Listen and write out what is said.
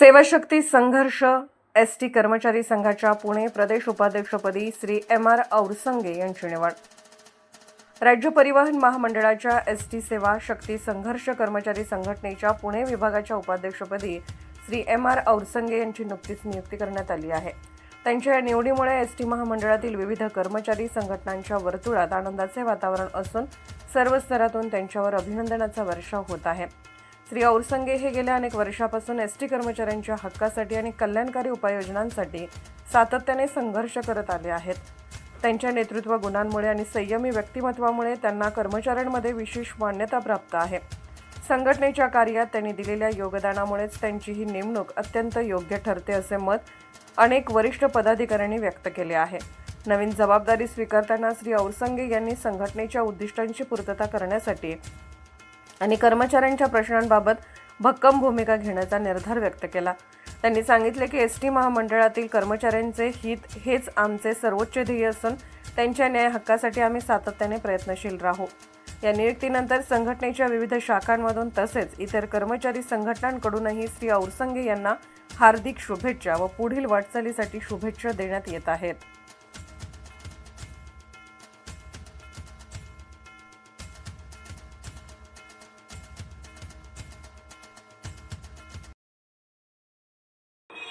सेवाशक्ती संघर्ष S T कर्मचारी संघाच्या पुणे प्रदेश उपाध्यक्षपदी श्री एम आर औरसंगे यांची निवड. राज्य परिवहन महामंडळाच्या एस टी सेवा शक्ती संघर्ष कर्मचारी संघटनेच्या पुणे विभागाच्या उपाध्यक्षपदी श्री एम आर औरसंगे यांची नुकतीच नियुक्ती करण्यात आली आहे. त्यांच्या या निवडीमुळे एस टी महामंडळातील विविध कर्मचारी संघटनांच्या वर्तुळात आनंदाचे वातावरण असून सर्व स्तरातून त्यांच्यावर अभिनंदनाचा वर्षाव होत आहे. श्री औरसंगे हे गेल्या अनेक वर्षापासून एस टी कर्मचाऱ्यांच्या हक्कासाठी आणि कल्याणकारी उपाययोजनांसाठी सातत्याने संघर्ष करत आले आहेत. त्यांच्या नेतृत्व गुणांमुळे आणि संयमी व्यक्तिमत्वामुळे त्यांना कर्मचाऱ्यांमध्ये विशेष मान्यता प्राप्त आहे. संघटनेच्या कार्यात त्यांनी दिलेल्या योगदानामुळेच त्यांची ही नेमणूक अत्यंत योग्य ठरते असे मत अनेक वरिष्ठ पदाधिकाऱ्यांनी व्यक्त केले आहे. नवीन जबाबदारी स्वीकारताना श्री औरसंगे यांनी संघटनेच्या उद्दिष्टांची पूर्तता करण्यासाठी आणि कर्मचाऱ्यांच्या प्रश्नांबाबत भक्कम भूमिका घेण्याचा निर्धार व्यक्त केला. त्यांनी सांगितले की एस टी महामंडळातील कर्मचाऱ्यांचे हित हेच आमचे सर्वोच्च ध्येय असून त्यांच्या न्याय हक्कासाठी आम्ही सातत्याने प्रयत्नशील राहू. या नियुक्तीनंतर संघटनेच्या विविध शाखांमधून तसेच इतर कर्मचारी संघटनांकडूनही श्री औरसंगे यांना हार्दिक शुभेच्छा व पुढील वाटचालीसाठी शुभेच्छा देण्यात येत आहेत.